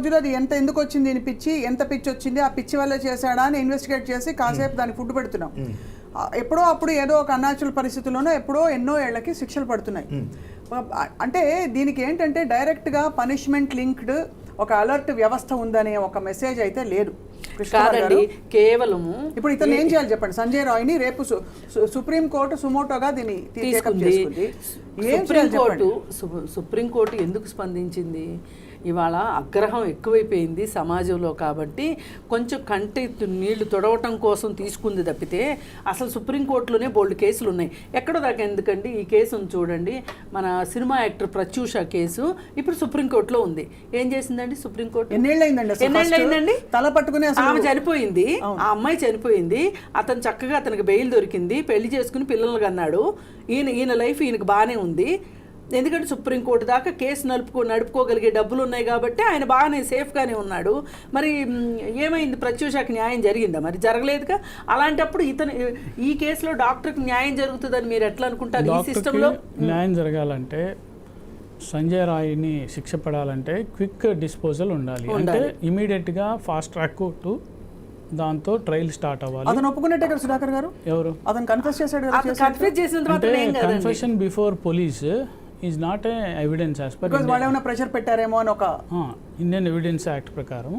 రోజులు అది ఎంత ఎందుకు వచ్చింది దీని పిచ్చి ఎంత పిచ్చి వచ్చింది ఆ పిచ్చి వల్ల చేశాడా అని ఇన్వెస్టిగేట్ చేసి కాసేపు దానికి ఫుడ్ పెడుతున్నాం. ఎప్పుడో అప్పుడు ఏదో ఒక అన్నాచుల పరిస్థితుల్లోనో ఎప్పుడో ఎన్నో ఏళ్ళకి శిక్షలు పడుతున్నాయి. అంటే దీనికి ఏంటంటే డైరెక్ట్గా పనిష్మెంట్ లింక్డ్ ఒక అలర్ట్ వ్యవస్థ ఉందనే ఒక మెసేజ్ అయితే లేదు. కాదండి కేవలము ఇప్పుడు ఇతను ఏం చేయాలి చెప్పండి? సంజయ్ రాయ్ని రేపు సుప్రీం కోర్టు సుమోటోగా దీన్ని తీసుకుంది. చేసుకుంది. ఏం చేయాలి సుప్రీంకోర్టు చెప్పండి? సు- సుప్రీంకోర్టు ఎందుకు స్పందించింది? ఇవాళ అగ్రహం ఎక్కువైపోయింది సమాజంలో కాబట్టి కొంచెం కంటి నీళ్ళు తొడవటం కోసం తీసుకుంది తప్పితే అసలు సుప్రీంకోర్టులోనే బోల్డ్ కేసులు ఉన్నాయి. ఎక్కడో దాకా ఎందుకండి ఈ కేసును చూడండి. మన సినిమా యాక్టర్ ప్రత్యూష కేసు ఇప్పుడు సుప్రీంకోర్టులో ఉంది. ఏం చేసిందండి సుప్రీంకోర్టు ఎన్నేళ్ళైందండి తల పట్టుకుని ఆమె చనిపోయింది. ఆ అమ్మాయి చనిపోయింది. అతను చక్కగా అతనికి బెయిల్ దొరికింది. పెళ్ళి చేసుకుని పిల్లలు కన్నాడు. ఈయన ఈయన లైఫ్ ఈయనకు బాగానే ఉంది. ఎందుకంటే సుప్రీంకోర్టు దాకా కేసు నడుపుకో నడుపుకోగలిగే డబ్బులు ఉన్నాయి కాబట్టి ఆయన బాగానే సేఫ్గానే ఉన్నాడు. మరి ఏమైంది? ప్రత్యూషకి న్యాయం జరిగిందా? మరి జరగలేదుగా? అలాంటప్పుడు ఇతను ఈ కేసులో డాక్టర్కి న్యాయం జరుగుతుందని మీరు ఎట్లా అనుకుంటారు? ఈ సిస్టంలో? న్యాయం జరగాలంటే సంజయ్ రాయ్ని శిక్ష పడాలంటే క్విక్ డిస్పోజల్ ఉండాలి. అంటే ఇమీడియట్గా ఫాస్ట్ ట్రాక్ కోర్టు దాంతో ట్రయల్ స్టార్ట్ అవ్వాలి. అతను ఒప్పుకున్నట్టే కదా సుధాకర్ గారు? ఎవరు? అతను కన్ఫెస్ చేశాడు మాత్రం ఏం కదండి? Confession before police is not a evidence as per వాళ్ళు ఏమైనా ప్రెషర్ పెట్టారేమో అని ఒక ఇండియన్ ఎవిడెన్స్ యాక్ట్ ప్రకారం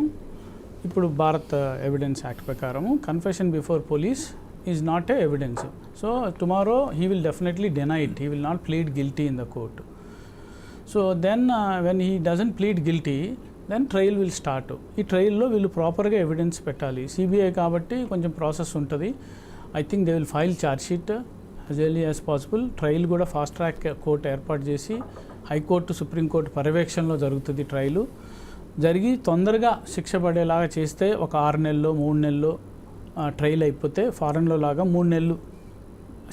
ఇప్పుడు భారత్ ఎవిడెన్స్ యాక్ట్ ప్రకారం confession before police is not a evidence so tomorrow he will definitely deny it he will not plead guilty in the court so then when he doesn't plead guilty then trial will start ఈ ట్రయల్లో వీళ్ళు ప్రాపర్గా evidence పెట్టాలి. CBI కాబట్టి కొంచెం process ఉంటుంది. I think they will file charge sheet as early as possible trial కూడా fast track court ఏర్పాటు చేసి హైకోర్టు సుప్రీంకోర్టు పర్యవేక్షణలో జరుగుతుంది ట్రయలు జరిగి తొందరగా శిక్ష పడేలాగా చేస్తే ఒక ఆరు నెలల్లో మూడు నెలల్లో ట్రయల్ అయిపోతే ఫారెన్లో లాగా మూడు నెలలు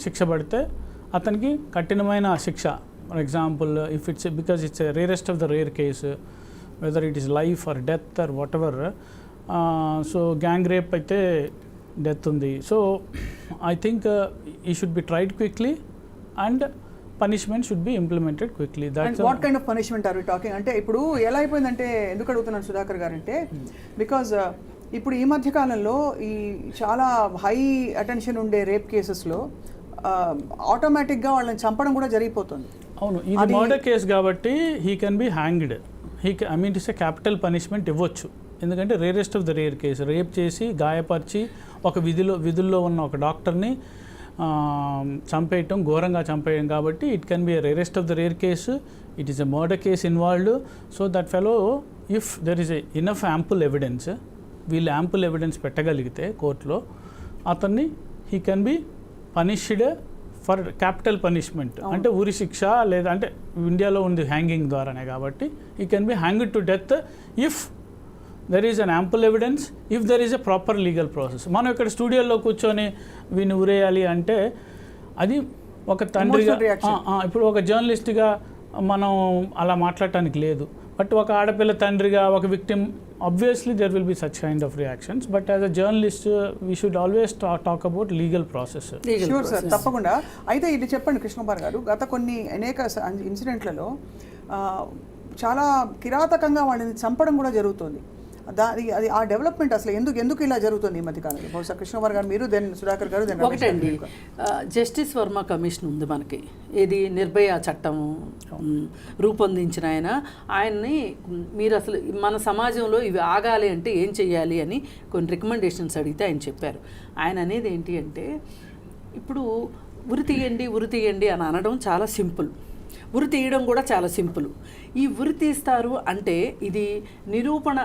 శిక్ష పడితే అతనికి కఠినమైన శిక్ష. For example if it's because it's rarest of the rare case whether it is life or death or whatever so gang rape అయితే డెత్ ఉంది. So I think he should be tried quickly and punishment should be implemented quickly that's what kind of punishment are talking అంటే ఇప్పుడు ఎలా అయిపోయిందంటే ఎందుకు అడుగుతున్నాను సుధాకర్ గారు అంటే బికాజ్ ఇప్పుడు ఈ మధ్య కాలంలో ఈ చాలా హై అటెన్షన్ ఉండే రేప్ కేసెస్లో ఆటోమేటిక్గా వాళ్ళని చంపడం కూడా జరిగిపోతుంది. అవును ఇది మర్డర్ కేసు కాబట్టి he can be hanged he I mean is capital punishment ఇవ్వచ్చు. ఎందుకంటే rarest of the rare case rape చేసి గాయపరిచి ఒక విధిలో విధుల్లో ఉన్న ఒక డాక్టర్ని చంపేయటం ఘోరంగా చంపేయడం కాబట్టి it can be rarest of the rare case it is a murder case involved so that fellow if there is a enough ample evidence వీళ్ళు యాంపుల్ ఎవిడెన్స్ పెట్టగలిగితే కోర్టులో అతన్ని he can be punished for capital punishment అంటే ఉరి శిక్ష లేదా అంటే ఇండియాలో ఉంది హ్యాంగింగ్ ద్వారానే కాబట్టి he can be hanged to death if there is an ample evidence if there is a proper legal process మనం ఇక్కడ స్టూడియోలో కూర్చొని వీని ఉరేయాలి అంటే అది ఒక తండ్రిగా ఆ, ఇప్పుడు ఒక జర్నలిస్ట్గా మనం అలా మాట్లాడటానికి లేదు. బట్ ఒక ఆడపిల్ల తండ్రిగా ఒక victim obviously there will be such kind of reactions but as a journalist we should always talk about legal process Legal sure sir process. తప్పకుండా. అయితే ఇది చెప్పండి కృష్ణకుమార్ గారు. గత కొన్ని అనేక ఇన్సిడెంట్లలో చాలా కిరాతకంగా వాళ్ళని చంపడం కూడా జరుగుతుంది. దాని అది ఆ డెవలప్మెంట్ అసలు ఎందుకు ఎందుకు ఇలా జరుగుతుంది ఈ మధ్య కాలంలో? బహుశా కృష్ణకుమార్ గారు మీరు దెన్ సుధాకర్ గారు దెన్ ఒకటండి. జస్టిస్ వర్మ కమిషన్ ఉంది మనకి. ఇది నిర్భయ చట్టం రూపొందించిన ఆయన. ఆయన్ని మీరు అసలు మన సమాజంలో ఇవి ఆగాలి అంటే ఏం చేయాలి అని కొన్ని రికమెండేషన్స్ అడిగితే ఆయన చెప్పారు. ఆయన అనేది ఏంటి అంటే ఇప్పుడు ఉరి తీయండి ఉరి తీయండి అని అనడం చాలా సింపుల్. ఉరి తీయడం కూడా చాలా సింపుల్. ఈ ఉరి తీస్తారు అంటే ఇది నిరూపణ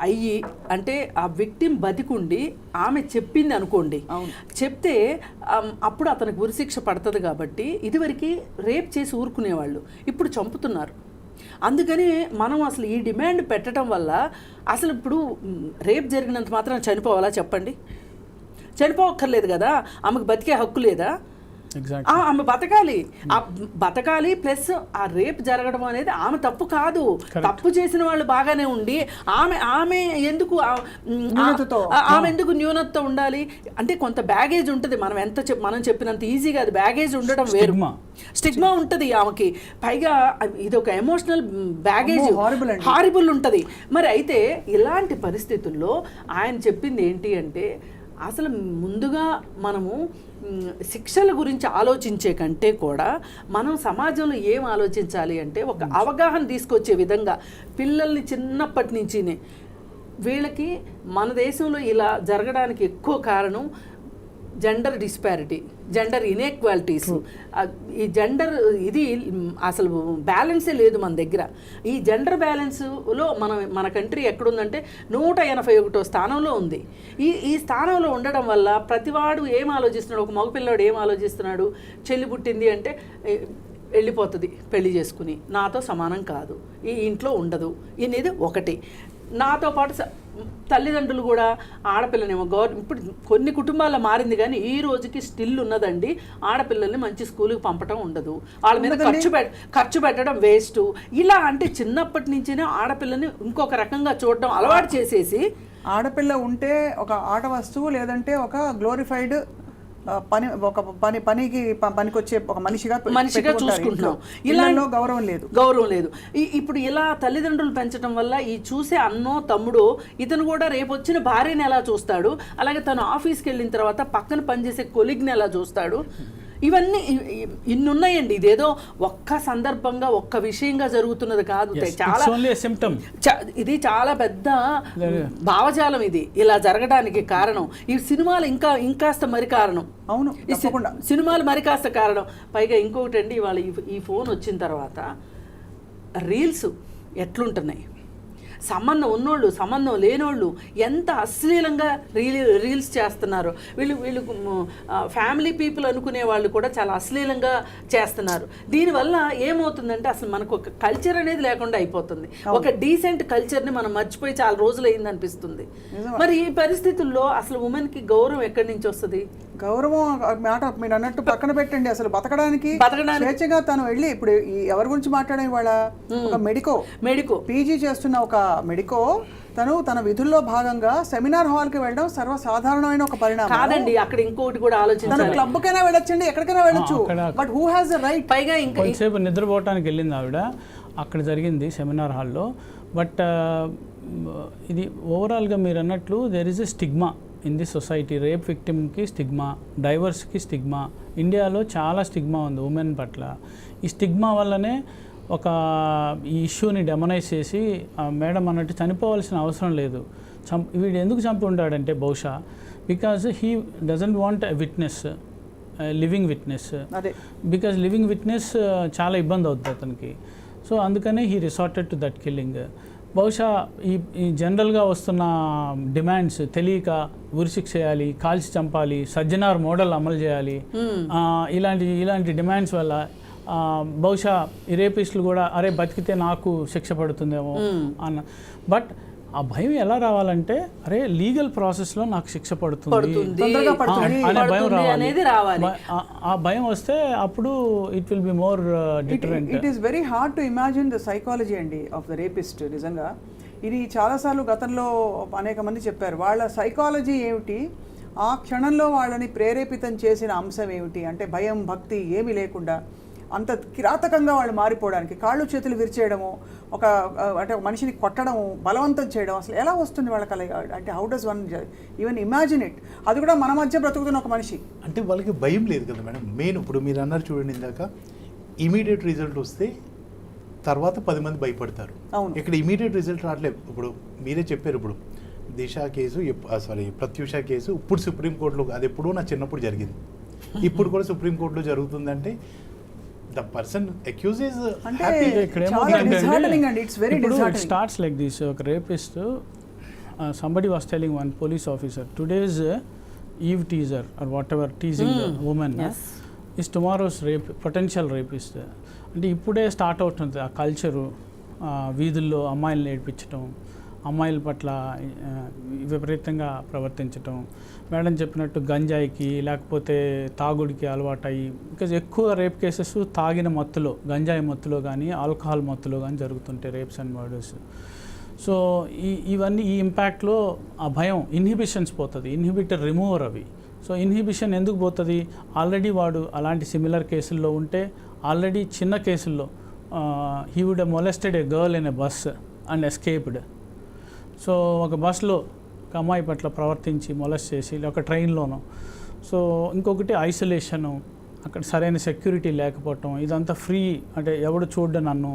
అయ్యి అంటే ఆ విక్టిమ్ బతికుండి ఆమె చెప్పింది అనుకోండి. చెప్తే అప్పుడు అతనికి ఉరిశిక్ష పడుతుంది కాబట్టి ఇదివరకు రేప్ చేసి ఊరుకునేవాళ్ళు. ఇప్పుడు చంపుతున్నారు. అందుకని మనం అసలు ఈ డిమాండ్ పెట్టడం వల్ల అసలు ఇప్పుడు రేప్ జరిగినంత మాత్రం చనిపోవాలా చెప్పండి? చనిపోవక్కర్లేదు కదా? ఆమెకు బతికే హక్కు లేదా? ఆమె బతకాలి. ఆ బతకాలి ప్లస్ ఆ రేప్ జరగడం అనేది ఆమె తప్పు కాదు. తప్పు చేసిన వాళ్ళు బాగానే ఉండి ఆమె ఆమె ఎందుకు ఆమె ఎందుకు న్యూనతతో ఉండాలి? అంటే కొంత బ్యాగేజ్ ఉంటుంది. మనం ఎంత మనం చెప్పినంత ఈజీగా అది బ్యాగేజ్ ఉండడం వేరు. స్టిగ్మా ఉంటుంది ఆమెకి. పైగా ఇది ఒక ఎమోషనల్ బ్యాగేజ్. హారిబుల్ ఉంటుంది. మరి అయితే ఇలాంటి పరిస్థితుల్లో ఆయన చెప్పింది ఏంటి అంటే అసలు ముందుగా మనము శిక్షల గురించి ఆలోచించే కంటే కూడా మనం సమాజంలో ఏం ఆలోచించాలి అంటే ఒక అవగాహన తీసుకొచ్చే విధంగా పిల్లల్ని చిన్నప్పటి నుంచినే వీళ్ళకి మన దేశంలో ఇలా జరగడానికి ఎక్కువ కారణం జెండర్ డిస్పారిటీ జెండర్ ఇన్ఈక్వాలిటీస్ ఈ జెండర్ ఇది అసలు బ్యాలెన్సే లేదు మన దగ్గర. ఈ జెండర్ బ్యాలెన్స్లో మన మన కంట్రీ ఎక్కడుందంటే నూట ఎనభై ఒకటో స్థానంలో ఉంది. ఈ ఈ స్థానంలో ఉండడం వల్ల ప్రతివాడు ఏం ఆలోచిస్తున్నాడు? ఒక మగపిల్లాడు ఏం ఆలోచిస్తున్నాడు? చెల్లి పుట్టింది అంటే వెళ్ళిపోతుంది పెళ్ళి చేసుకుని. నాతో సమానం కాదు. ఈ ఇంట్లో ఉండదు. అనేది ఒకటి. నాతో పాటు తల్లిదండ్రులు కూడా ఆడపిల్లనేమో గవర్ ఇప్పుడు కొన్ని కుటుంబాల్లో మారింది కానీ ఈ రోజుకి స్టిల్ ఉన్నదండి ఆడపిల్లల్ని మంచి స్కూల్కి పంపటం ఉండదు. వాళ్ళ మీద ఖర్చు పెట్ ఖర్చు పెట్టడం వేస్ట్. ఇలా అంటే చిన్నప్పటి నుంచినే ఆడపిల్లని ఇంకొక రకంగా చూడడం అలవాటు చేసేసి ఆడపిల్ల ఉంటే ఒక ఆట వస్తువు లేదంటే ఒక గ్లోరిఫైడ్ పని ఒక పని పనికి పనికొచ్చే ఒక మనిషిగా మనిషిగా చూసుకుంటున్నాం. ఇళ్ళల్లో గౌరవం లేదు. గౌరవం లేదు. ఇప్పుడు ఇలా తల్లిదండ్రులు పెంచడం వల్ల ఈ చూసే అన్నో తమ్ముడో ఇతను కూడా రేపు వచ్చిన భార్యని ఎలా చూస్తాడు? అలాగే తను ఆఫీస్కి వెళ్ళిన తర్వాత పక్కన పనిచేసే కొలిగ్ని ఎలా చూస్తాడు? ఇవన్నీ ఇన్ని ఉన్నాయండి ఇదేదో ఒక్క సందర్భంగా ఒక్క విషయంగా జరుగుతున్నది కాదు. చాలా సిమ్టమ్ ఇది చాలా పెద్ద భావజాలం ఇది. ఇలా జరగడానికి కారణం. ఈ సినిమాలు ఇంకా ఇంకాస్త మరి కారణం. అవును ఈ సినిమాలు మరి కాస్త కారణం. పైగా ఇంకొకటి అండి ఇవాళ ఈ ఫోన్ వచ్చిన తర్వాత రీల్స్ ఎట్లుంటున్నాయి? సంబంధం ఉన్నోళ్ళు సంబంధం లేనోళ్ళు ఎంత అశ్లీలంగా రీల్ రీల్స్ చేస్తున్నారు. వీళ్ళు వీళ్ళు ఫ్యామిలీ పీపుల్ అనుకునే వాళ్ళు కూడా చాలా అశ్లీలంగా చేస్తున్నారు. దీనివల్ల ఏమవుతుందంటే అసలు మనకు ఒక కల్చర్ అనేది లేకుండా అయిపోతుంది. ఒక డీసెంట్ కల్చర్ని మనం మర్చిపోయి చాలా రోజులు అయింది అనిపిస్తుంది మరి ఈ పరిస్థితుల్లో అసలు ఉమెన్కి గౌరవం ఎక్కడి నుంచి వస్తుంది? గౌరవం మాట మీరు అన్నట్టు పక్కన పెట్టండి అసలు. బతకడానికి బతకడానికి- స్వేచ్ఛగా తను వెళ్ళి ఇప్పుడు ఎవరి గురించి మాట్లాడే వాళ్ళ ఒక మెడికో. మెడికో. పీజీ చేస్తున్న ఒక మెడికో తను తన విధుల్లో భాగంగా సెమినార్ హాల్కి వెళ్ళడం సర్వసాధారణమైన ఒక పరిణామం. కాదండి అక్కడ ఇంకోటి కూడా తను ఆలోచించాలి. క్లబ్ కైనా వెళ్ళొచ్చండి ఎక్కడికైనా వెళ్ళొచ్చు. But who has the right? పైగా ఇంకా కొంతసేపు నిద్రపోవటానికి వెళ్ళింది ఆవిడ. అక్కడ జరిగింది సెమినార్ హాల్లో. బట్ ఇది ఓవరాల్గా మీరు అన్నట్లు there is a stigma in the society rape విక్టిమ్కి stigma డైవర్స్కి స్టిగ్మా. ఇండియాలో చాలా స్టిగ్మా ఉంది ఉమెన్ పట్ల. ఈ స్టిగ్మా వల్లనే ఒక ఈ ఇష్యూని డెమనైజ్ చేసి మేడం అన్నట్టు చనిపోవాల్సిన అవసరం లేదు. చం వీడు ఎందుకు చంపి ఉంటాడంటే బహుశా because he doesn't want a witness living witness. Because living witness చాలా ఇబ్బంది అవుతుంది అతనికి. సో అందుకనే he resorted to that killing. బహుశా ఈ ఈ జనరల్గా వస్తున్న డిమాండ్స్ తెలియక ఉరిశిక్ష చేయాలి కాల్చి చంపాలి సజ్జనార్ మోడల్ అమలు చేయాలి ఇలాంటి ఇలాంటి డిమాండ్స్ వల్ల బహుశా ఈ రేపిస్టులు కూడా అరే బతికితే నాకు శిక్ష పడుతుందేమో అన్న. బట్ ఆ భయం ఎలా రావాలంటే అరే లీగల్ ప్రాసెస్లో నాకు శిక్ష పడుతుంది. పడుతుంది. తొందరగా పడుతుంది. అనే భయం రావాలి. అనేది రావాలి. బ- ఆ- ఆ భయం వస్తే అప్పుడు it will be more deterrent it is very hard to imagine the psychology అండి ఆఫ్ ద రేపిస్ట్ నిజంగా. ఇది చాలాసార్లు గతంలో అనేక మంది చెప్పారు. వాళ్ళ సైకాలజీ ఏమిటి? ఆ క్షణంలో వాళ్ళని ప్రేరేపితం చేసిన అంశం ఏమిటి? అంటే భయం భక్తి ఏమీ లేకుండా. అంత కిరాతకంగా వాళ్ళు మారిపోవడానికి కాళ్ళు చేతులు విరిచేయడము ఒక అంటే ఒక మనిషిని కొట్టడము బలవంతం చేయడం అసలు ఎలా వస్తుంది వాళ్ళకి అలా అంటే how does one even imagine it అది కూడా మన మధ్య బ్రతుకుతున్న ఒక మనిషి. అంటే వాళ్ళకి భయం లేదు కదా మేడం. మెయిన్ ఇప్పుడు మీరు అన్నారు చూడండి ఇందాక ఇమీడియట్ రిజల్ట్ వస్తే తర్వాత పది మంది భయపడతారు. అవును. ఇక్కడ ఇమీడియట్ రిజల్ట్ రావట్లేదు. ఇప్పుడు మీరే చెప్పారు ఇప్పుడు Disha case sorry Pratyusha case ఇప్పుడు సుప్రీంకోర్టులో అది ఎప్పుడో నా చిన్నప్పుడు జరిగింది. ఇప్పుడు కూడా సుప్రీంకోర్టులో జరుగుతుందంటే ద పర్సన్ అక్యూజ్ ఇస్ అంటే ఇక్కడ ఏమవుతుందంటే స్టార్ట్స్ లైక్ దిస్ ఒక rapist somebody was telling one police officer today's eve teaser or whatever teasing women. Is tomorrow's rape potential rapist అంటే ఇప్పుడే స్టార్ట్ అవుతుంది ఆ కల్చరు వీధుల్లో అమ్మాయిలను నేర్పించడం అమ్మాయిల పట్ల విపరీతంగా ప్రవర్తించటం. మేడం చెప్పినట్టు గంజాయికి లేకపోతే తాగుడికి అలవాటయ్యి బికాజ్ ఎక్కువ రేప్ కేసెస్ తాగిన మత్తులో గంజాయి మత్తులో కానీ ఆల్కహాల్ మత్తులో కానీ జరుగుతుంటాయి రేప్స్ అండ్ మర్డర్స్ సో ఈ ఇవన్నీ ఈ ఇంపాక్ట్లో ఆ భయం ఇన్హిబిషన్స్ పోతుంది. ఇన్హిబిటర్ రిమూవర్ అవి. సో ఇన్హిబిషన్ ఎందుకు పోతుంది? ఆల్రెడీ వాడు అలాంటి సిమిలర్ కేసుల్లో ఉంటే ఆల్రెడీ చిన్న కేసుల్లో he would molested a girl in a bus and escaped so ఒక బస్లో ఒక అమ్మాయి పట్ల ప్రవర్తించి మొలెస్ట్ చేసి ఒక ట్రైన్లోనో. సో ఇంకొకటి ఐసోలేషను అక్కడ సరైన సెక్యూరిటీ లేకపోవటం ఇదంతా ఫ్రీ అంటే ఎవడు చూడ్డు నన్ను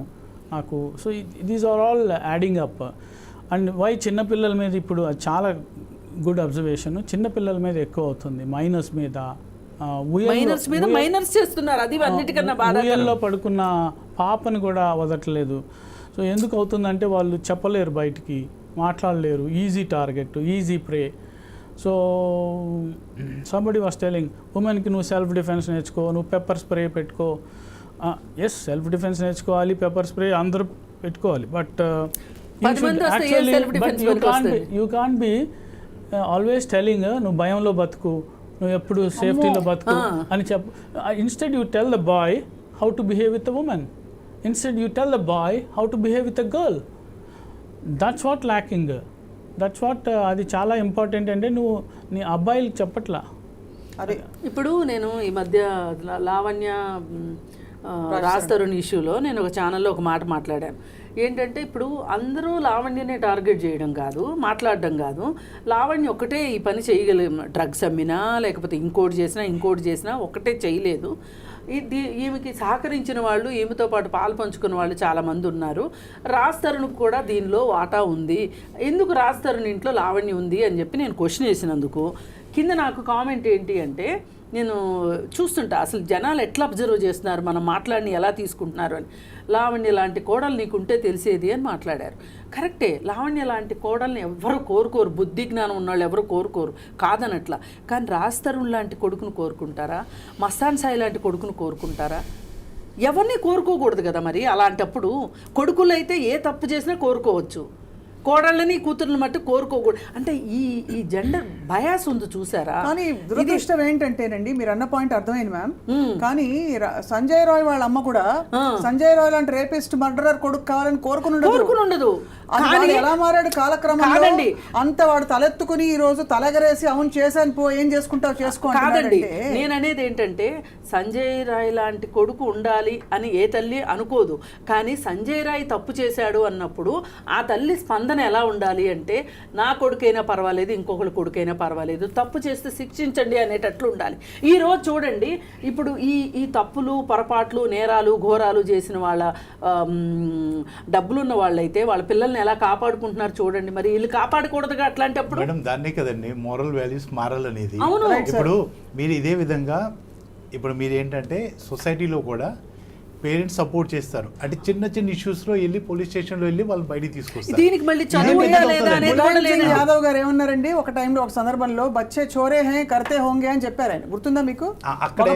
నాకు. So these are all adding up. And why చిన్నపిల్లల మీద ఇప్పుడు అది చాలా గుడ్ అబ్జర్వేషన్ చిన్నపిల్లల మీద ఎక్కువ అవుతుంది మైనర్స్ మీద. మైనర్స్ మీద మైనర్స్ చేస్తున్నారు అది అన్నిటికన్నా ఊయల్లో పడుకున్న పాపని కూడా వదలట్లేదు సో ఎందుకు అవుతుందంటే వాళ్ళు చెప్పలేరు బయటికి. మాట్లాడలేరు. Easy target easy prey so somebody was telling ఉమెన్కి నువ్వు సెల్ఫ్ డిఫెన్స్ నేర్చుకో నువ్వు పెప్పర్ స్ప్రే పెట్టుకో. ఎస్ సెల్ఫ్ డిఫెన్స్ నేర్చుకోవాలి పెప్పర్ స్ప్రే అందరూ పెట్టుకోవాలి. But? You can be always telling నువ్వు భయంలో బతుకు నువ్వు ఎప్పుడు సేఫ్టీలో బతుకు. అని చెప్పు instead you tell the boy how to behave with a women instead you tell the boy how to behave with a girl that's what lacking that's what అది చాలా ఇంపార్టెంట్ అంటే నువ్వు నీ అబ్బాయిలకు చెప్పట్లా. అదే ఇప్పుడు నేను ఈ మధ్య లావణ్య మ్, ఆ, రాజ్ తరుణ్. ఇష్యూలో నేను ఒక ఛానల్లో ఒక మాట మాట్లాడాను. ఏంటంటే ఇప్పుడు అందరూ లావణ్యనే టార్గెట్ చేయడం కాదు మాట్లాడడం కాదు. లావణ్య ఒకటే ఈ పని చేయగల డ్రగ్స్ అమ్మినా లేకపోతే ఇంకోటి చేసినా ఇంకోటి చేసినా ఒకటే చేయలేదు. ఇది ఈమెకి సహకరించిన వాళ్ళు ఈమెతో పాటు పాలు పంచుకున్న వాళ్ళు చాలామంది ఉన్నారు. రాజ్ కూడా దీనిలో వాటా ఉంది. ఎందుకు రాజ్ తరుణ్ ఇంట్లో లావణ్య ఉంది అని చెప్పి నేను క్వశ్చన్ వేసినందుకు కింద నాకు కామెంట్ ఏంటి అంటే నేను చూస్తుంటా అసలు జనాలు ఎట్లా అబ్జర్వ్ చేస్తున్నారు మనం మాట్లాడిని ఎలా తీసుకుంటున్నారు అని. లావణ్య లాంటి కోడలు నీకుంటే తెలిసేది అని మాట్లాడారు. కరెక్టే లావణ్య లాంటి కోడల్ని ఎవరు కోరుకోరు బుద్ధి జ్ఞానం ఉన్నవాళ్ళు ఎవరు కోరుకోరు కాదనట్లా. కానీ రాజ్ తరుణ్ లాంటి కొడుకును కోరుకుంటారా? మస్తాన్ సాయి లాంటి కొడుకును కోరుకుంటారా? ఎవరిని కోరుకోకూడదు కదా మరి? అలాంటప్పుడు కొడుకులు అయితే ఏ తప్పు చేసినా కోరుకోవచ్చు. కోడళ్ళని కూతుర్ని మట్టు కోరుకోకూడదు. అంటే ఈ ఈ జెండర్ బయాస్ ఉంది చూసారా? కానీ దురదృష్టం ఏంటంటేనండి మీరు అన్న పాయింట్ అర్థమైంది మ్యామ్ కానీ సంజయ్ రాయ్ వాళ్ళ అమ్మ కూడా సంజయ్ రాయ్ లాంటి రేపిస్ట్ మర్డరర్ కొడుకు కావాలని కోరుకుని కోరుకుని ఉండదు. ఎలా మారాడు కాలక్రమంలో. అంత వాడు తలెత్తుకుని ఈ రోజు తలెగరేసి అవును చేశాను పో ఏం చేసుకుంటావు చేసుకో కాదండి అంటున్నాడంటే నేను అనేది ఏంటంటే సంజయ్ రాయ్ లాంటి కొడుకు ఉండాలి అని ఏ తల్లి అనుకోదు. కానీ సంజయ్ రాయ్ తప్పు చేశాడు అన్నప్పుడు ఆ తల్లి స్పందన ఎలా ఉండాలి అంటే నా కొడుకైనా పర్వాలేదు ఇంకొకరి కొడుకైనా పర్వాలేదు తప్పు చేస్తే శిక్షించండి అనేటట్లు ఉండాలి. ఈ రోజు చూడండి ఇప్పుడు ఈ ఈ తప్పులు పొరపాట్లు నేరాలు ఘోరాలు చేసిన వాళ్ళ డబ్బులున్న వాళ్ళైతే వాళ్ళ పిల్లల్ని ఎలా కాపాడుకుంటున్నారు చూడండి. మరి వీళ్ళు కాపాడకూడదుగా అట్లాంటప్పుడు? మేడం దాన్నే కదండి మోరల్ వాల్యూస్ మారాలనేది. అవును. ఇప్పుడు మీరు ఇదే విధంగా ఇప్పుడు మీరు ఏంటంటే సొసైటీలో కూడా పేరెంట్స్ సపోర్ట్ చేస్తారు. అంటే చిన్న చిన్న ఇష్యూస్లో వెళ్ళి పోలీస్ స్టేషన్లో వెళ్ళి వాళ్ళు బయటికి తీసుకొస్తారు. దీనికి మళ్ళీ అనేది యాదవ్ గారు ఏమన్నారండి? ఒక టైంలో ఒక సందర్భంలో బచ్చే చోరే హే కర్తే హోంగే అని చెప్పారు ఆయన గుర్తుందా మీకు? అక్కడ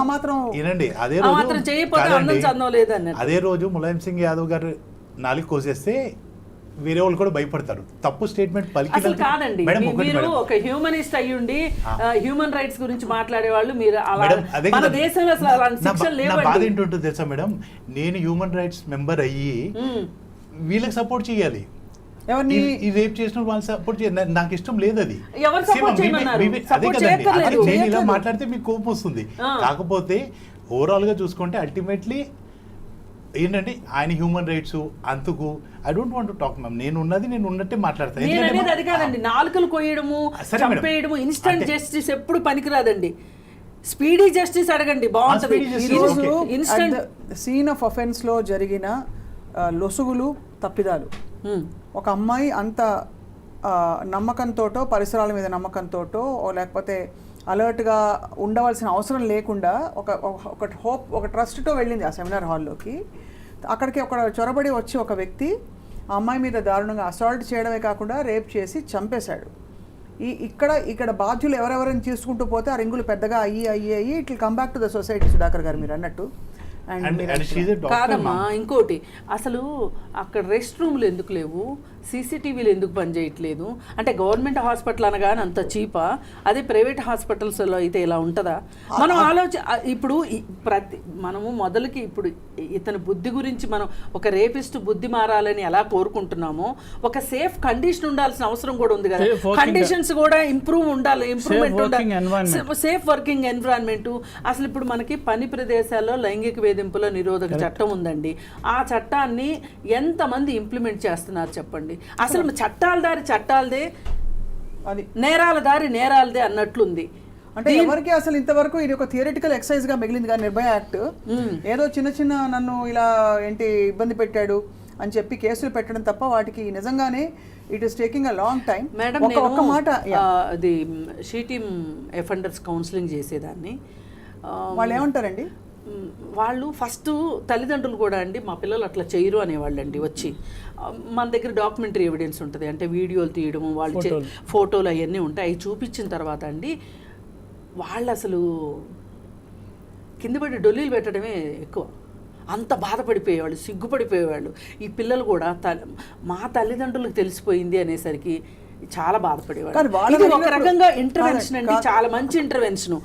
ఆ మాత్రం వినండి అదే ఆ రోజు. అదే రోజు ములాయం సింగ్ యాదవ్ గారు నాలుగు కోసేస్తే వేరే వాళ్ళు కూడా భయపడతారు. తప్పు స్టేట్మెంట్ అసలు పలికి కాదండి. మీరు ఒక హ్యూమనిస్ట్ అయ్యుండి హ్యూమన్ రైట్స్ గురించి మాట్లాడే వాళ్ళు మీరు అలా మేడం అదే మన. దేశంలో బాధ ఏంటంటుంది తెలుసా మేడం? నేను హ్యూమన్ రైట్స్ మెంబర్ అయ్యి. వీళ్ళకి సపోర్ట్ చేయాలి. ఎవరిని? ఈ- రేప్ చేసిన వాళ్ళు సపోర్ట్ చేయాలి. నాకు ఇష్టం లేదు అది. కదండి. నేను ఇలా. మాట్లాడితే మీకు కోపం వస్తుంది. కాకపోతే ఓవరాల్గా చూసుకుంటే అల్టిమేట్లీ ఏంటంటే ఆయన హ్యూమన్ రైట్స్ అంతకు I don't want talk ma'am నేను ఉన్నది నేను ఉన్నట్టే మాట్లాడతాను అది కాదండి. నాలుకలు కొయ్యడము. చంపేయడము ఇన్స్టంట్ జస్టిస్ ఎప్పుడు పనికిరాదండి. స్పీడీ జస్టిస్ అడగండి బాగుంటది. ఇన్స్టంట్ సీన్ ఆఫ్ అఫెన్స్లో జరిగిన లొసుగులు తప్పిదాలు. ఒక అమ్మాయి అంత నమ్మకంతోటో పరిసరాల మీద నమ్మకంతోటో ఓ లేకపోతే అలర్ట్గా ఉండవలసిన అవసరం లేకుండా ఒక ఒక- హోప్ ఒక ట్రస్ట్తో వెళ్ళింది ఆ సెమినార్ హాల్లోకి. అక్కడికి ఒక చొరబడి వచ్చి ఒక వ్యక్తి ఆ అమ్మాయి మీద దారుణంగా అసాల్ట్ చేయడమే కాకుండా రేప్ చేసి చంపేశాడు. ఈ ఇక్కడ ఇక్కడ బాధ్యులు ఎవరెవరిని తీసుకుంటూ పోతే ఆ రింగులు పెద్దగా అయ్యి అయ్యి అయ్యి it come back to the society Sudhakar garu మీరు అన్నట్టు. And అండ్ మీరు అండ్ షీజ్ ఎ డాక్టర్ కాదమ్మా ఇంకోటి అసలు అక్కడ రెస్ట్ రూమ్లు ఎందుకు లేవు? సీసీటీవీలు ఎందుకు పనిచేయట్లేదు అంటే గవర్నమెంట్ హాస్పిటల్ అనగానే అంత చీపా? అదే ప్రైవేట్ హాస్పిటల్స్లో అయితే ఇలా ఉంటుందా? మనం ఆలోచన ఇప్పుడు ప్రతి మనము మొదలుకి ఇప్పుడు ఇతని బుద్ధి గురించి మనం ఒక రేపిస్ట్ బుద్ధి మారాలని ఎలా కోరుకుంటున్నామో ఒక సేఫ్ కండిషన్ ఉండాల్సిన అవసరం కూడా ఉంది కదా. కండిషన్స్ కూడా ఇంప్రూవ్ ఉండాలి improvement environment. Safe working environment అసలు ఇప్పుడు మనకి పని ప్రదేశాల్లో లైంగిక వేధింపుల నిరోధక చట్టం ఉందండి. ఆ చట్టాన్ని ఎంతమంది ఇంప్లిమెంట్ చేస్తున్నారు చెప్పండి? అసలు చట్టాల దారి చట్టాలదే అది నేరాల దారి నేరాలదే అన్నట్లుంది. అంటే ఎవరికి అసలు ఇంతవరకు ఇది ఒక థియరిటికల్ ఎక్సర్సైజ్గా మిగిలింది కానీ నిర్భయ యాక్ట్ ఏదో చిన్న చిన్న నన్ను ఇలా ఏంటి ఇబ్బంది పెట్టాడు అని చెప్పి కేసులు పెట్టడం తప్ప వాటికి నిజంగానే it is taking a long time madam ఒక మాట అది షీటీమ్ ఎఫెండర్స్ కౌన్సిలింగ్ చేసేదాన్ని. వాళ్ళు ఏమంటారండి వాళ్ళు ఫస్ట్ తల్లిదండ్రులు కూడా అండి మా పిల్లలు అట్లా చేయరు అనేవాళ్ళండి వచ్చి. ఆ, మన దగ్గర డాక్యుమెంటరీ ఎవిడెన్స్ ఉంటుంది అంటే వీడియోలు తీయడము వాళ్ళు ఫోటోలు. అవన్నీ ఉంటాయి అవి చూపించిన తర్వాత అండి వాళ్ళు అసలు కింద పడి డొల్లీలు పెట్టడమే ఎక్కువ. అంత బాధపడిపోయేవాళ్ళు సిగ్గుపడిపోయేవాళ్ళు. ఈ పిల్లలు కూడా తల్లి మా తల్లిదండ్రులకు తెలిసిపోయింది అనేసరికి చాలా ఇది ఒక రకంగా ఇంటర్వెన్షన్ అండి. చాలా మంచి ఇంటర్వెన్షన్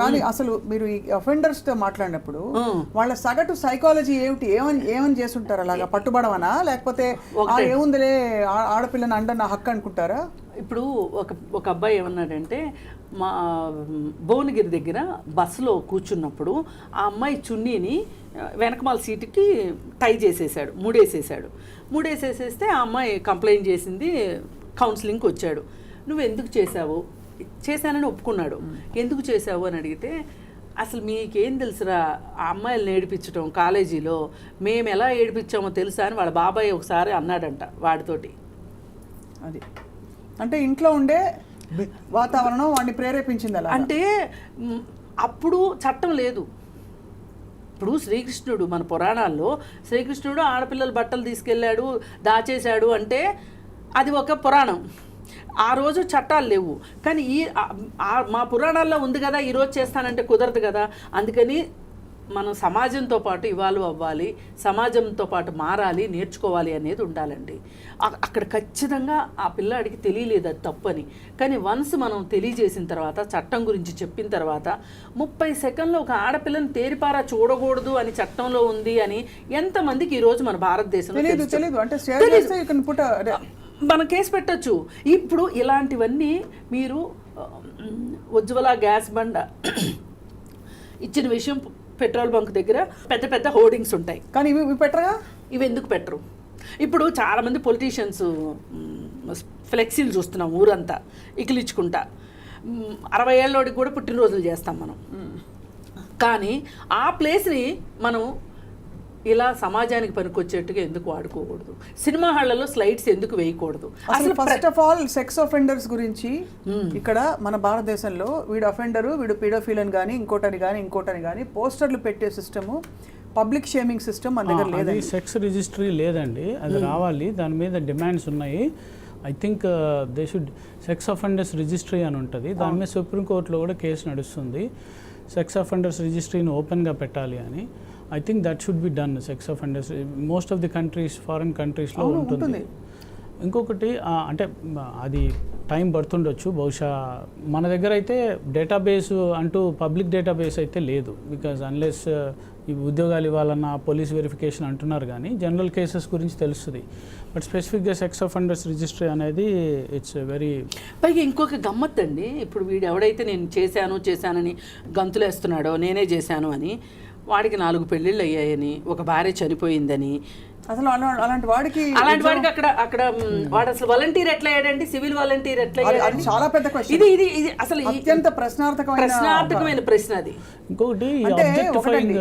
కానీ అసలు మీరు ఈ అఫెండర్స్తో మాట్లాడినప్పుడు. వాళ్ళ సగటు సైకాలజీ ఏమిటి? ఏమని ఏమని చేస్తుంటారు అలాగా? పట్టుబడమనా లేకపోతే ఏముందిలే ఆడపిల్లని అండ నా హక్కు అనుకుంటారా? ఇప్పుడు ఒక ఒక అబ్బాయి ఏమన్నాడంటే మా భువనగిరి దగ్గర బస్సులో కూర్చున్నప్పుడు ఆ అమ్మాయి చున్నీని వెనకమాల సీటుకి టై చేసేసాడు ముడేసేసాడు. ముడేసేసేస్తే ఆ అమ్మాయి కంప్లైంట్ చేసింది కౌన్సిలింగ్కి వచ్చాడు. నువ్వు ఎందుకు చేసావు చేశానని ఒప్పుకున్నాడు. ఎందుకు చేసావు అని అడిగితే అసలు మీకేం తెలుసురా ఆ అమ్మాయిలు ఏడిపించడం కాలేజీలో మేము ఎలా ఏడిపించామో తెలుసా? అని వాళ్ళ బాబాయ్ ఒకసారి అన్నాడంట వాడితోటి. అది. అంటే ఇంట్లో ఉండే వాతావరణం వాడిని ప్రేరేపించింది అలా అంటే అప్పుడు చట్టం లేదు. ఇప్పుడు శ్రీకృష్ణుడు మన పురాణాల్లో శ్రీకృష్ణుడు ఆడపిల్లల బట్టలు తీసుకెళ్ళాడు దాచేశాడు అంటే అది ఒక పురాణం. ఆ రోజు చట్టాలు లేవు. కానీ ఈ మా పురాణాల్లో ఉంది కదా ఈరోజు చేస్తానంటే కుదరదు కదా. అందుకని మనం సమాజంతో పాటు ఇవాల్వ్ అవ్వాలి సమాజంతో పాటు మారాలి నేర్చుకోవాలి అనేది ఉండాలండి. అక్కడ ఖచ్చితంగా ఆ పిల్లాడికి తెలియలేదు అది తప్పని. కానీ వన్స్ మనం తెలియజేసిన తర్వాత చట్టం గురించి చెప్పిన తర్వాత ముప్పై సెకండ్లో ఒక ఆడపిల్లని తేరిపారా చూడకూడదు అని చట్టంలో ఉంది అని ఎంతమందికి ఈరోజు మన భారతదేశంలో మనం కేసు పెట్టొచ్చు. ఇప్పుడు ఇలాంటివన్నీ మీరు ఉజ్వల గ్యాస్ బండ ఇచ్చిన విషయం పెట్రోల్ బంక్ దగ్గర పెద్ద పెద్ద హోర్డింగ్స్ ఉంటాయి. కానీ ఇవి ఇవి పెట్టరుగా ఇవి ఎందుకు పెట్టరు? ఇప్పుడు చాలామంది పొలిటీషియన్స్ ఫ్లెక్సీలు చూస్తున్నాం ఊరంతా ఇకిలిచ్చుకుంటా. అరవై ఏళ్ళోడికి కూడా పుట్టినరోజులు చేస్తాం మనం. కానీ ఆ ప్లేస్ని మనం ఇలా సమాజానికి పనికొచ్చేట్టుగా ఎందుకు వాడుకోకూడదు? సినిమా హాళ్ళలో స్లైడ్స్ ఎందుకు వేయకూడదు? అసలు first of all sex offenders గురించి ఇక్కడ మన భారతదేశంలో వీడు అఫెండరు వీడు పీడోఫీల్ అని కానీ ఇంకోటని కానీ ఇంకోటని కానీ పోస్టర్లు పెట్టే సిస్టము పబ్లిక్ షేమింగ్ సిస్టమ్ మన దగ్గర అది లేదండి. సెక్స్ రిజిస్ట్రీ లేదండి. అది రావాలి. దాని మీద డిమాండ్స్ ఉన్నాయి. I think they should sex offenders registry అని ఉంటుంది. దాని మీద సుప్రీంకోర్టులో కూడా కేసు నడుస్తుంది. సెక్స్ అఫెండర్స్ రిజిస్ట్రీని ఓపెన్గా పెట్టాలి అని. I think that should be done sex offenders most of the countries foreign కంట్రీస్లో ఉంటుంది. ఇంకొకటి అంటే అది టైం పడుతుండొచ్చు. బహుశా మన దగ్గర అయితే డేటాబేస్ అంటూ పబ్లిక్ డేటాబేస్ అయితే లేదు. బికాజ్ అన్లెస్ ఈ ఉద్యోగాలు ఇవ్వాలన్న పోలీస్ వెరిఫికేషన్ అంటున్నారు కానీ జనరల్ కేసెస్ గురించి తెలుస్తుంది. బట్ స్పెసిఫిక్గా సెక్స్ అఫెండర్స్ రిజిస్ట్రీ అనేది ఇట్స్ వెరీ పైగా ఇంకొక గమ్మత్ అండి ఇప్పుడు వీడు ఎవడైతే నేను చేశాను చేశానని గంతులేస్తున్నాడో నేనే చేశాను అని. వాడికి నాలుగు పెళ్ళిళ్ళు అయ్యాయని ఒక భార్య చనిపోయిందని. అసలు అలా- అలాంటి వాడికి అలాంటి వాడికి అక్కడ అక్కడ వాడు అసలు వాలంటీర్ ఎట్లా అయ్యాడండి సివిల్ వాలంటీర్ ఎట్లా అయ్యాడండి చాలా పెద్ద క్వశ్చన్ ఇది ఇది ఇది అసలు అత్యంత ప్రశ్నార్థకమైన ప్రశ్నార్థకమైన ప్రశ్న అది. ఇంకొకటి objectifying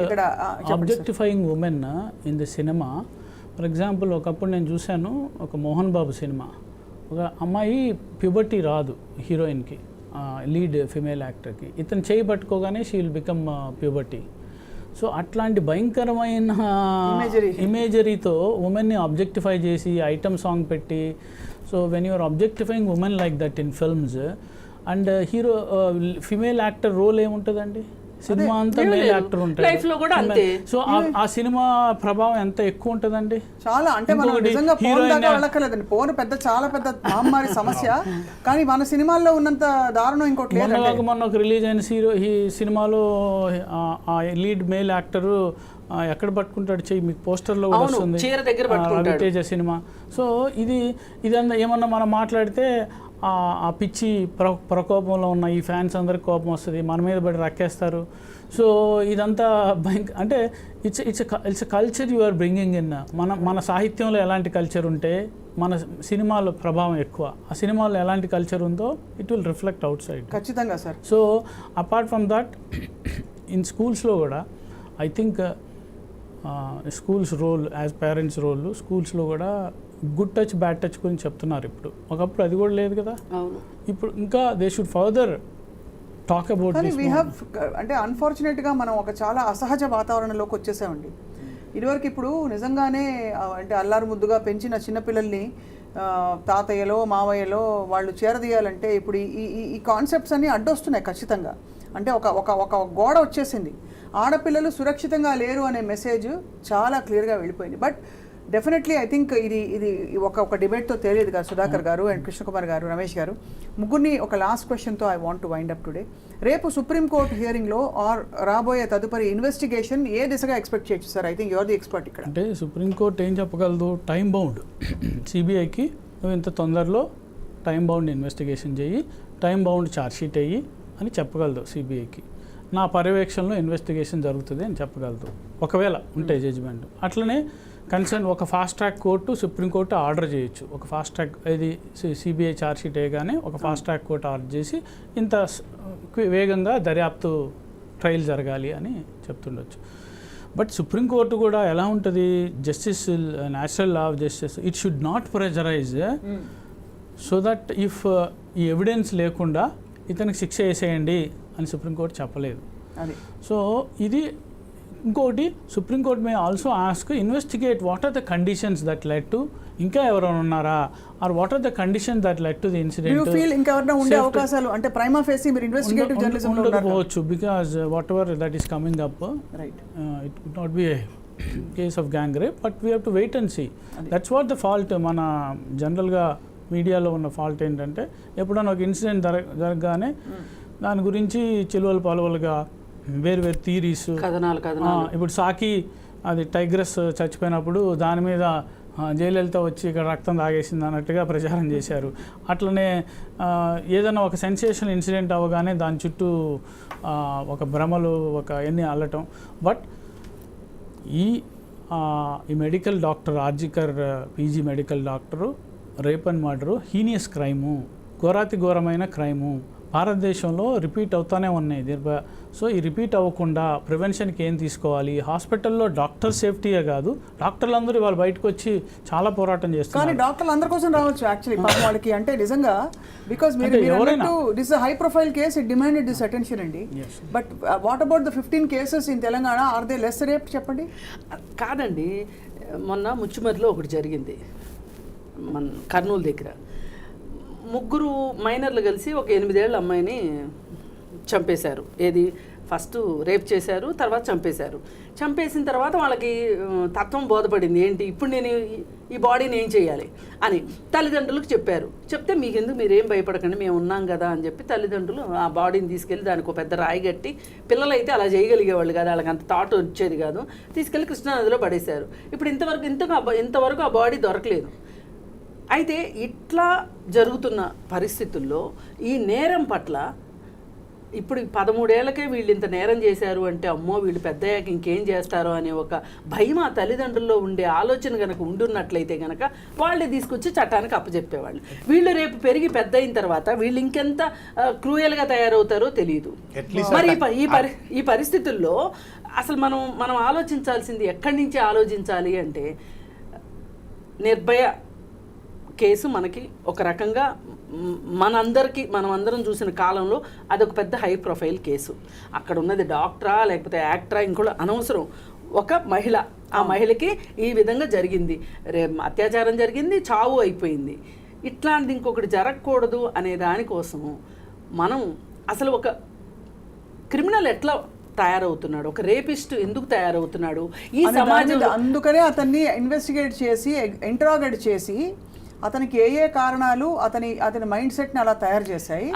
objectifying women in the cinema for example ఒకప్పుడు నేను చూశాను ఒక మోహన్ బాబు సినిమా. ఒక అమ్మాయి ప్యూబర్టీ రాదు హీరోయిన్కి లీడ్ ఫిమేల్ యాక్టర్కి ఇతను చేయి పట్టుకోగానే she will become puberty so అట్లాంటి భయంకరమైన. ఇమేజరీతో ఉమెన్ని ఆబ్జెక్టిఫై చేసి ఐటమ్ సాంగ్ పెట్టి so when you're objectifying women like that in films and hero female actor role ఏముంటుందండి సినిమా అంతా మేల్ లేదు. యాక్టర్ ఉంటాడు. Life లో కూడా అంతే. సో ఆ సినిమా ప్రభావం ఎంత ఎక్కువ ఉంటుందండి చాలా అంటే మనం నిజంగా ఫోన్ దాకా వెళ్ళక్కర్లేదండి. ఫోన్ పెద్ద చాలా పెద్ద మహమ్మారి సమస్య. కానీ మన సినిమాల్లో ఉన్నంత దారుణం ఇంకోటి కాక మొన్న ఒక రిలీజ్ అయిన హీరో ఈ సినిమాలో ఆ- లీడ్ మేల్ యాక్టరు ఎక్కడ పట్టుకుంటాడు చెయ్యి? మీకు పోస్టర్లో కూడా వస్తుంది. చీర దగ్గర ఆ, పట్టుకుంటాడు. రవితేజ సినిమా. సో ఇది ఇదన్నా ఏమన్నా మనం మాట్లాడితే ఆ పిచ్చి ప్ర ప్రకోపంలో ఉన్న ఈ ఫ్యాన్స్ అందరికి కోపం వస్తుంది మన మీద పడి రక్కేస్తారు. సో ఇదంతా భయంక అంటే it's it's it's culture you are bringing in. మన మన సాహిత్యంలో ఎలాంటి కల్చర్ ఉంటే మన సినిమాలో ప్రభావం ఎక్కువ. ఆ సినిమాలో ఎలాంటి కల్చర్ ఉందో it will reflect outside. ఖచ్చితంగా sir. So apart from that in స్కూల్స్లో కూడా I think schools role as parents role స్కూల్స్లో కూడా గుడ్ టచ్ బ్యాడ్ టచ్ గురించి చెప్తున్నారు ఇప్పుడు. ఒకప్పుడు అది కూడా లేదు కదా? అవును. ఇప్పుడు ఇంకా they should further talk about we have అంటే అన్ఫార్చునేట్గా మనం ఒక చాలా అసహజ వాతావరణంలోకి వచ్చేసామండి. ఇదివరకు ఇప్పుడు నిజంగానే అంటే అల్లారు ముద్దుగా పెంచిన చిన్నపిల్లల్ని తాతయ్యలో మావయ్యలో వాళ్ళు చేరదీయాలంటే ఇప్పుడు ఈ ఈ ఈ కాన్సెప్ట్స్ అన్నీ అడ్డొస్తున్నాయి ఖచ్చితంగా. అంటే ఒక ఒక ఒక గోడ వచ్చేసింది. ఆడపిల్లలు సురక్షితంగా లేరు అనే మెసేజ్ చాలా క్లియర్గా వెళ్ళిపోయింది. బట్ డెఫినెట్లీ ఐ థింక్ ఇది ఇది ఒక ఒక డిబేట్తో తెలియదు కదా సుధాకర్ గారు అండ్ కృష్ణకుమార్ గారు రమేష్ గారు. ముగ్గురిని ఒక last క్వశ్చన్తో I want to wind up today రేపు సుప్రీంకోర్టు హియరింగ్లో ఆర్ రాబోయే తదుపరి ఇన్వెస్టిగేషన్ ఏ దిశగా ఎక్స్పెక్ట్ చేయొచ్చు sir I think your the expert ఇక్కడ. అంటే సుప్రీంకోర్టు ఏం చెప్పగలదు? టైం బౌండ్ సిబిఐకి నువ్వు ఇంత తొందరలో టైం బౌండ్ ఇన్వెస్టిగేషన్ చెయ్యి టైం బౌండ్ ఛార్జ్షీట్ అయ్యి అని చెప్పగలదు సిబిఐకి నా పర్యవేక్షణలో ఇన్వెస్టిగేషన్ జరుగుతుంది అని చెప్పగలదు. ఒకవేళ ఉంటే జడ్జిమెంట్ అట్లనే కన్సర్న్ ఒక fast track court supreme court order చేయొచ్చు. ఒక ఫాస్ట్ ట్రాక్ ఇది సిబిఐ ఛార్జ్షీట్ వేయగానే ఒక ఫాస్ట్ ట్రాక్ కోర్టు ఆర్డర్ చేసి ఇంత వేగంగా దర్యాప్తు ట్రయల్ జరగాలి అని చెప్తుండొచ్చు. బట్ సుప్రీంకోర్టు కూడా ఎలా ఉంటుంది? Justice natural law of justice it should not pressurise so that if ఈ ఎవిడెన్స్ లేకుండా ఇతనికి శిక్ష వేసేయండి అని సుప్రీంకోర్టు చెప్పలేదు. సో ఇది ఇంకోటి supreme court may also ask investigate what are the conditions that let to ఇంకా ఎవరైనా ఉన్నారా? Or what are the condition that let to the you incident feel ఇంకెవరైనా ఉండే అవకాశాలు అంటే ప్రైమా ఫేసి మీరు ఇన్వెస్టిగేటివ్ జర్నలిజంలో ఉన్నారు ఉండకపోవచ్చు because whatever that is coming up right could not be a case of gang rape, but we have to wait and see. That's what the fault మన జనరల్గా మీడియాలో ఉన్న ఫాల్ట్ ఏంటంటే ఎప్పుడైనా ఒక ఇన్సిడెంట్ జరగ జరగగానే దాని గురించి చిలువలు పలువలుగా వేరు వేరు థీరీస్ కథనాలు కథనాలు. ఇప్పుడు సాకి అది టైగ్రస్ చచ్చిపోయినప్పుడు దాని మీద జయలలిత వచ్చి ఇక్కడ రక్తం తాగేసింది అన్నట్టుగా ప్రచారం చేశారు. అట్లనే ఏదైనా ఒక సెన్సేషన్ ఇన్సిడెంట్ అవ్వగానే దాని చుట్టూ ఒక భ్రమలు ఒక ఎన్ని అల్లటం. బట్ ఈ ఈ medical doctor RG Kar PG medical doctor rape and murder heinous crime ఘోరాతి ఘోరమైన క్రైము భారతదేశంలో రిపీట్ అవుతానే ఉన్నాయి. నిర్భయ సో ఈ రిపీట్ అవ్వకుండా ప్రివెన్షన్కి ఏం తీసుకోవాలి? హాస్పిటల్లో డాక్టర్ సేఫ్టీయే కాదు డాక్టర్లు అందరూ వాళ్ళు బయటకు వచ్చి చాలా పోరాటం కానీ చేస్తున్నారు. డాక్టర్లు అందరి కోసం రావచ్చు యాక్చువల్లీ పాపం వాళ్ళకి. అంటే నిజంగా బికాస్ మీరు ఎవరైనా. This high profile case it demanded this attention అండి. But what about the fifteen cases in Telangana are they less rape చెప్పండి. కాదండి మొన్న ముచ్చుమరిలో ఒకటి జరిగింది. మన కర్నూలు దగ్గర. ముగ్గురు మైనర్లు కలిసి ఒక ఎనిమిదేళ్ళ అమ్మాయిని చంపేశారు. ఏది? ఫస్ట్ రేప్ చేశారు తర్వాత చంపేశారు. చంపేసిన తర్వాత వాళ్ళకి తత్వం బోధపడింది. ఏంటి? ఇప్పుడు నేను ఈ- బాడీని ఏం చేయాలి? అని తల్లిదండ్రులకు చెప్పారు. చెప్తే మీకెందుకు? మీరేం భయపడకండి మేము ఉన్నాం కదా అని చెప్పి తల్లిదండ్రులు ఆ బాడీని తీసుకెళ్ళి దానికి ఒక పెద్ద రాయి కట్టి పిల్లలైతే అలా చేయగలిగేవాళ్ళు కాదు. వాళ్ళకి అంత థాట్ వచ్చేది కాదు. తీసుకెళ్ళి కృష్ణానదిలో పడేశారు. ఇప్పుడు ఇంతవరకు ఇంతకు ఇంతవరకు ఆ బాడీ దొరకలేదు. అయితే ఇట్లా జరుగుతున్న పరిస్థితుల్లో ఈ నేరం పట్ల ఇప్పుడు పదమూడేళ్ళకే వీళ్ళు ఇంత నేరం చేశారు అంటే అమ్మో వీళ్ళు పెద్దయ్యాక ఇంకేం చేస్తారో అనే ఒక భయం ఆ తల్లిదండ్రుల్లో ఉండే ఆలోచన కనుక ఉండున్నట్లయితే కనుక వాళ్ళే తీసుకొచ్చి చట్టానికి అప్పచెప్పేవాళ్ళు వీళ్ళు రేపు పెరిగి పెద్ద అయిన తర్వాత వీళ్ళు ఇంకెంత క్రూయల్గా తయారవుతారో తెలియదు మరి ఈ పరి ఈ పరిస్థితుల్లో అసలు మనం మనం ఆలోచించాల్సింది ఎక్కడి నుంచి ఆలోచించాలి అంటే నిర్భయ కేసు మనకి ఒక రకంగా మనందరికీ మనం అందరం చూసిన కాలంలో అదొక పెద్ద హై ప్రొఫైల్ కేసు. అక్కడ ఉన్నది డాక్టరా లేకపోతే యాక్టరా ఇంకోటి అనవసరం. ఒక మహిళ ఆ మహిళకి ఈ విధంగా జరిగింది. రే అత్యాచారం జరిగింది చావు అయిపోయింది. ఇట్లాంటిది ఇంకొకటి జరగకూడదు అనే దానికోసం మనం అసలు ఒక క్రిమినల్ ఎట్లా తయారవుతున్నాడు? ఒక రేపిస్ట్ ఎందుకు తయారవుతున్నాడు? ఈ సమాజం అందుకనే అతన్ని ఇన్వెస్టిగేట్ చేసి ఇంటరాగేట్ చేసి అతనికి ఏ ఏ కారణాలు అతని అతని మైండ్ సెట్ని అలా తయారు చేశాయి?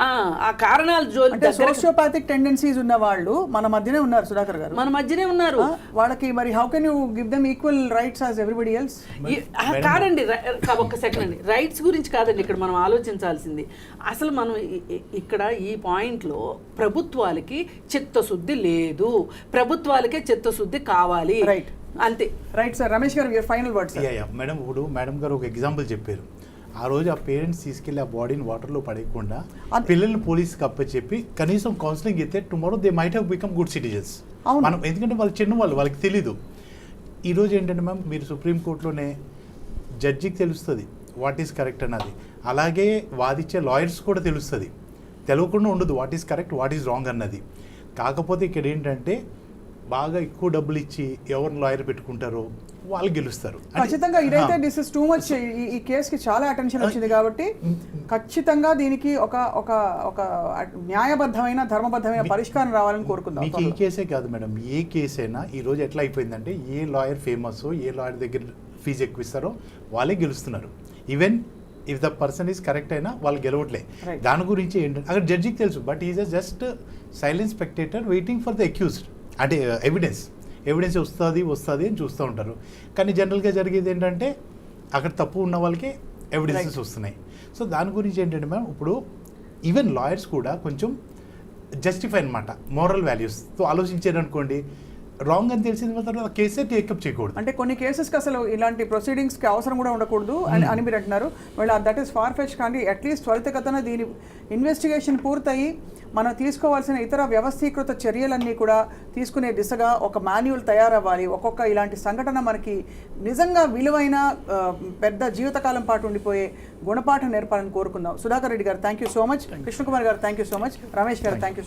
ఆ కారణాలు అంటే సోషియోపాథిక్ టెండెన్సీస్ ఉన్న వాళ్ళు మన మధ్యనే ఉన్నారు సుధాకర్ గారు. మన మధ్యనే ఉన్నారు. వాళ్ళకి మరి how can you give them equal rights as everybody else కాదండి ఒక్క సెకండ్ అండి. రైట్స్ గురించి కాదండి ఇక్కడ మనం ఆలోచించాల్సింది. అసలు మనం ఇక్కడ ఈ పాయింట్లో ప్రభుత్వాలకి చిత్తశుద్ధి లేదు. ప్రభుత్వాలకే చిత్తశుద్ధి కావాలి. Right. అంతే. Right sir Ramesh garu final words ya ya madam ఇప్పుడు మేడం గారు ఒక ఎగ్జాంపుల్ చెప్పారు. ఆ రోజు ఆ పేరెంట్స్ తీసుకెళ్ళి ఆ బాడీని వాటర్లో పడేయకుండా పిల్లల్ని పోలీస్కి అప్పచెప్పి కనీసం కౌన్సిలింగ్ ఇస్తే tomorrow they might have become good citizens. మనం ఎందుకంటే వాళ్ళు చిన్న వాళ్ళు వాళ్ళకి తెలీదు. ఈరోజు ఏంటంటే మ్యామ్ మీరు సుప్రీంకోర్టులోనే జడ్జికి తెలుస్తుంది వాట్ ఈస్ కరెక్ట్ అన్నది. అలాగే వాదిచ్చే లాయర్స్ కూడా తెలుస్తుంది. తెలియకుండా ఉండదు what is correct what is wrong అన్నది. కాకపోతే ఇక్కడ ఏంటంటే బాగా ఎక్కువ డబ్బులు ఇచ్చి ఎవరు లాయర్ పెట్టుకుంటారో వాళ్ళు గెలుస్తారు. ఖచ్చితంగా ఇదైతే. దిస్ ఇస్ టూ మచ్ ఈ కేసుకి చాలా అటెన్షన్ వచ్చింది కాబట్టి ఖచ్చితంగా దీనికి ఒక ఒక ఒక న్యాయబద్ధమైన ధర్మబద్ధమైన పరిష్కారం రావాలని కోరుకుందాం. మీకు ఈ కేసే కాదు మేడం. ఏ కేసు అయినా ఈ రోజు ఎట్లా అయిపోయిందంటే ఏ లాయర్ ఫేమస్ ఏ లాయర్ దగ్గర ఫీజు ఎక్కువ ఇస్తారో వాళ్ళే గెలుస్తున్నారు. Even if the person is correct అయినా వాళ్ళు గెలవట్లే. దాని గురించి ఏంటంటే అక్కడ జడ్జికి తెలుసు but is a just silent spectator waiting for the accused అంటే ఎవిడెన్స్ ఎవిడెన్స్ వస్తుంది వస్తుంది అని చూస్తూ ఉంటారు. కానీ జనరల్గా జరిగేది ఏంటంటే అక్కడ తప్పు ఉన్న వాళ్ళకి ఎవిడెన్సెస్ వస్తున్నాయి. సో దాని గురించి ఏంటంటే మ్యామ్ ఇప్పుడు ఈవెన్ లాయర్స్ కూడా కొంచెం జస్టిఫై అనమాట మోరల్ వాల్యూస్తో ఆలోచించారు అనుకోండి రాంగ్ అని తెలిసిన తర్వాత కేసే టేకప్ చేయకూడదు. అంటే కొన్ని కేసెస్కి అసలు ఇలాంటి ప్రొసీడింగ్స్కి అవసరం కూడా ఉండకూడదు అని అని మీరు అంటున్నారు. well that is far fetch కానీ అట్లీస్ట్ త్వరితగతన దీని ఇన్వెస్టిగేషన్ పూర్తయి మనం తీసుకోవాల్సిన ఇతర వ్యవస్థీకృత చర్యలన్నీ కూడా తీసుకునే దిశగా ఒక మాన్యువల్ తయారవ్వాలి. ఒక్కొక్క ఇలాంటి సంఘటన మనకి నిజంగా విలువైన పెద్ద జీవితకాలం పాటు ఉండిపోయే గుణపాఠం నేర్పాలని కోరుకుందాం. Sudhakar Reddy garu thank you so much Krishnakumar garu thank you so much Ramesh garu thank you so